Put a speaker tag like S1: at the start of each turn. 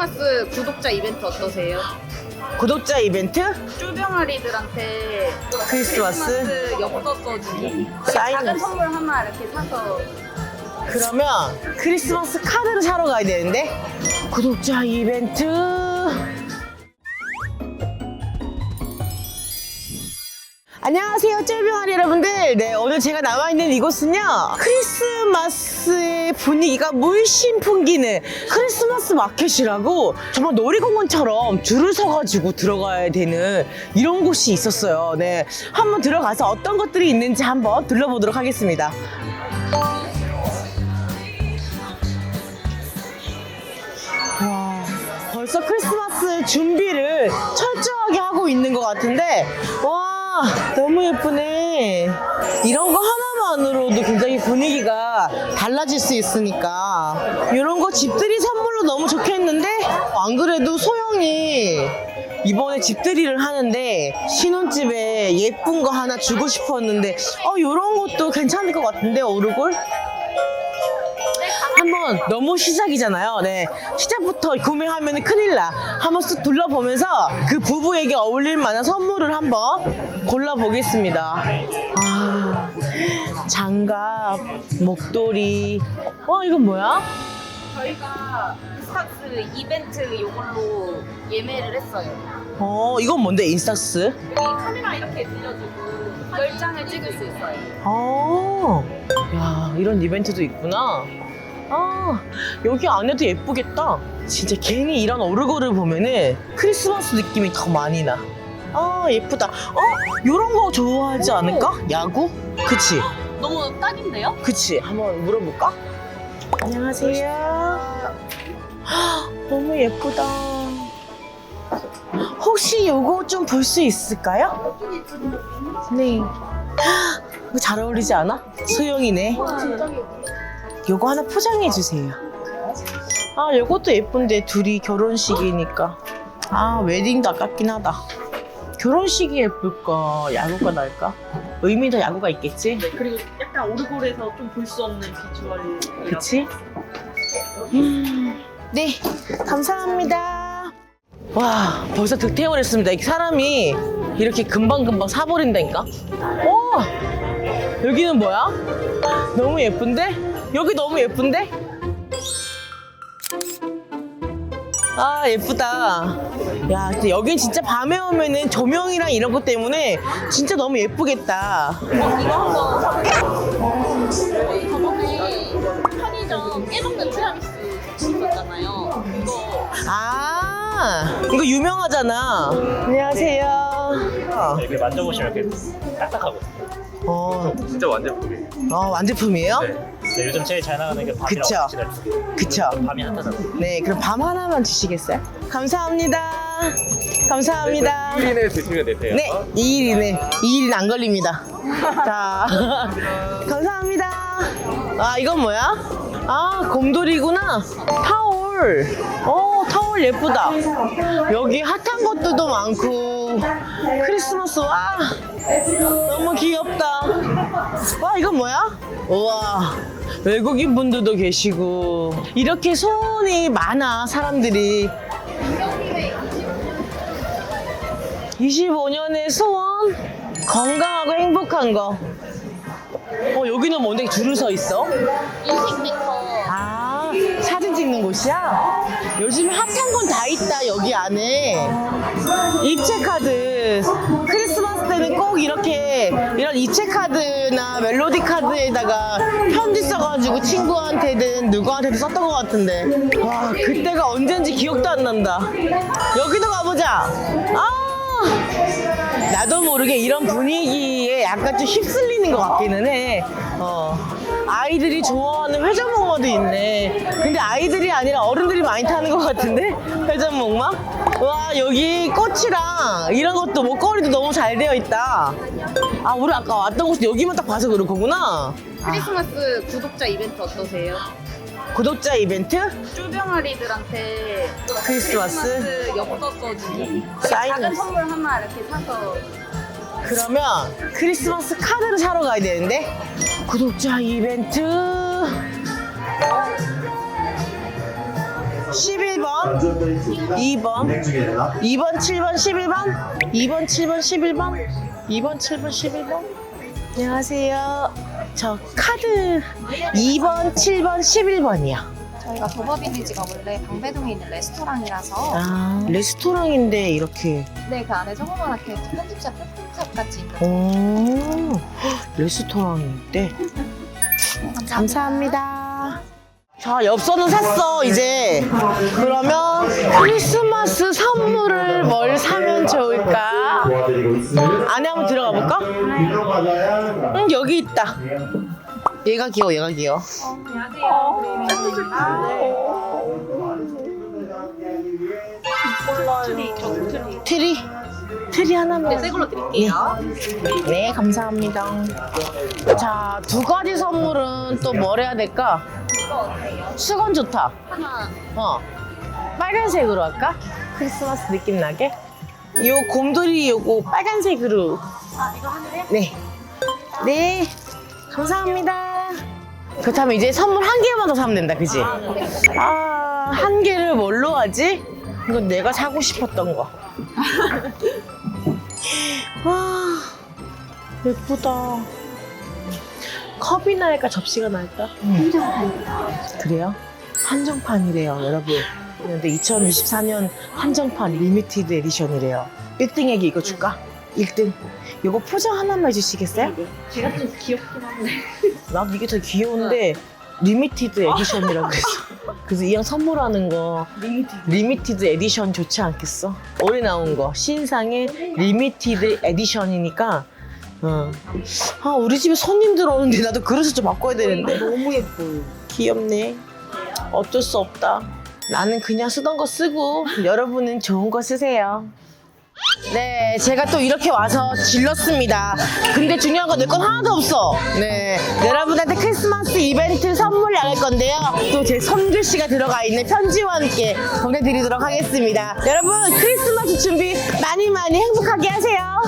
S1: 크리스마스 구독자 이벤트 어떠세요?
S2: 구독자 이벤트?
S1: 쫄병아리들한테
S2: 크리스마스?
S1: 크리스마스 엽서 써주기
S2: 사인
S1: 작은 선물 하나 이렇게 사서
S2: 그러면 크리스마스 카드를 사러 가야 되는데 구독자 이벤트 안녕하세요 쫄병아리 여러분들. 네 오늘 제가 나와 있는 이곳은요 크리스마스의 분위기가 물씬 풍기는 크리스마스 마켓이라고 정말 놀이공원처럼 줄을 서가지고 들어가야 되는 이런 곳이 있었어요. 네 한번 들어가서 어떤 것들이 있는지 한번 둘러보도록 하겠습니다. 와, 벌써 크리스마스 준비를 철저하게 하고 있는 것 같은데, 와, 너무 예쁘네. 이런 거 하나만으로도 굉장히 분위기가 달라질 수 있으니까. 이런 거 집들이 선물로 너무 좋겠는데, 안 그래도 소영이 이번에 집들이를 하는데, 신혼집에 예쁜 거 하나 주고 싶었는데, 어, 이런 것도 괜찮을 것 같은데, 오르골? 한번 너무 시작이잖아요. 네. 시작부터 구매하면 큰일 나. 한번 쓱 둘러보면서 그 부부에게 어울릴 만한 선물을 한번 골라보겠습니다. 아, 장갑, 목도리. 와, 이건 뭐야?
S1: 저희가 스타트 이벤트 이걸로 예매를 했어요
S2: 어, 이건 뭔데, 인스타스?
S1: 여기 카메라 이렇게 들려주고 10장을 찍을 수 있어요
S2: 어, 야, 이런 이벤트도 있구나. 아, 여기 안에도 예쁘겠다. 진짜 괜히 이런 오르골을 보면은 크리스마스 느낌이 더 많이 나. 아, 예쁘다. 어? 요런 거 좋아하지 않을까? 야구? 그치?
S1: 너무 딱인데요?
S2: 그치? 한번 물어볼까? 안녕하세요. 헉, 너무 예쁘다. 혹시 요거 좀 볼 수 있을까요? 네. 헉, 이거 잘 어울리지 않아? 소영이네. 요거 하나 포장해 주세요. 아, 요것도 예쁜데 둘이 결혼식이니까. 아, 웨딩도 아깝긴 하다. 결혼식이 예쁠까? 야구가 날까? 의미 더 야구가 있겠지?
S3: 네, 그리고 약간 오르골에서 좀 볼 수 없는 비주얼이
S2: 그치? 음, 네, 감사합니다. 와, 벌써 득템을 했습니다. 이렇게 사람이 이렇게 금방금방 사버린다니까? 오! 여기는 뭐야? 너무 예쁜데? 여기 너무 예쁜데? 아, 예쁘다. 야, 근데 여긴 진짜 밤에 오면은 조명이랑 이런 것 때문에 진짜 너무 예쁘겠다.
S1: 이거 한번 사볼까요? 저희 저번에 편의점 깨먹는 티라미수 있었잖아요 이거
S2: 아, 이거 유명하잖아. 안녕하세요.
S4: 이렇게 만져보시면 이렇게 딱딱하거든요.
S2: 어,
S4: 진짜 완제품이에요.
S2: 어, 완제품이에요?
S4: 네. 네, 요즘 제일 잘 나가는 게 밤이라고
S2: 그쵸.
S4: 같이 날
S2: 그쵸.
S4: 밤이 핫하잖아요.
S2: 네, 그럼 밤 하나만 주시겠어요? 감사합니다. 감사합니다.
S4: 1인에 드시면 되세요.
S2: 네, 2일이네. 2일은 안 걸립니다. 자, 감사합니다. 아, 이건 뭐야? 아, 곰돌이구나. 타올. 어, 타올 예쁘다. 여기 핫한 것들도 많고, 크리스마스, 와. 너무 귀엽다. 와, 이건 뭐야? 우와. 외국인 분들도 계시고, 이렇게 소원이 많아, 사람들이. 25년의 소원 건강하고 행복한 거. 어 여기는 뭔데 줄을 서 있어? 아 사진 찍는 곳이야? 요즘 핫한 건 다 있다 여기 안에 입체 카드 크리스마스 때는 꼭 이렇게 이런 입체 카드나 멜로디 카드에다가 편지 써가지고 친구한테든 누구한테든 썼던 것 같은데 와 그때가 언젠지 기억도 안 난다 여기도 가보자 아 나도 모르게 이런 분위기에 약간 좀 휩쓸리는 것 같기는 해. 어. 아이들이 좋아하는 회전목마도 있네. 근데 아이들이 아니라 어른들이 많이 타는 것 같은데? 회전목마? 와, 여기 꽃이랑 이런 것도 목걸이도 너무 잘 되어 있다. 아, 우리 아까 왔던 곳은 여기만 딱 봐서 그런 거구나.
S1: 크리스마스 구독자 이벤트 어떠세요?
S2: 구독자 이벤트?
S1: 쫄병아리들한테
S2: 크리스마스?
S1: 크리스마스 엽서 써주기
S2: 사인.
S1: 작은 선물 하나 이렇게 사서
S2: 그러면 크리스마스 카드를 사러 가야 되는데 구독자 이벤트. 11번 2번 2번 7번 11번 2번 7번 11번 2번 7번 11번. 안녕하세요. 저 카드 2번 7번 11번이요
S1: 저희가 도버비리지가 원래 방배동에 있는 레스토랑이라서
S2: 아 레스토랑인데 이렇게
S1: 네, 그 안에 조그맣게 편집샵, 편집샵 같이 있는
S2: 오 레스토랑인데 감사합니다. 자, 엽서는 샀어, 이제. 그러면 크리스마스 선물을 뭘 사면 좋을까? 안에 한번 들어가 볼까? 응, 여기 있다. 얘가 귀여워, 얘가 귀여워. 트리? 트리 하나만.
S1: 새 걸로 드릴게요.
S2: 네, 감사합니다. 자, 두 가지 선물은 또 뭘 해야 될까? 수건 좋다.
S1: 하나.
S2: 어. 빨간색으로 할까? 크리스마스 느낌 나게? 요 곰돌이 요거 빨간색으로.
S1: 아, 이거 하늘에?
S2: 네. 네. 감사합니다. 그렇다면 이제 선물 한 개만 더 사면 된다, 그지? 아, 한 개를 뭘로 하지? 이건 내가 사고 싶었던 거. 와, 예쁘다. 컵이나 할까, 접시가 나을까? 그래요? 한정판이래요, 여러분. 근데 2024년 한정판 리미티드 에디션이래요. 1등에게 이거 줄까? 1등. 이거 포장 하나만 해주시겠어요?
S3: 제가 좀 귀엽긴 한데.
S2: 난 이게 더 귀여운데 리미티드 에디션이라고 했어. 그래서 이왕 선물하는 거
S3: 리미티.
S2: 리미티드 에디션 좋지 않겠어? 올해 나온 거 신상의 리미티드 에디션이니까 어. 아 우리 집에 손님들 오는데 나도 그릇을 좀 바꿔야 되는데
S3: 너무 예뻐요.
S2: 귀엽네 어쩔 수 없다 나는 그냥 쓰던 거 쓰고 여러분은 좋은 거 쓰세요 네 제가 또 이렇게 와서 질렀습니다. 근데 중요한 건 내 건 하나도 없어. 네 여러분한테 크리스마스 이벤트 선물 나갈 건데요. 또제 손글씨가 들어가 있는 편지와 함께 보내드리도록 하겠습니다. 여러분 크리스마스 준비 많이 많이 행복하게 하세요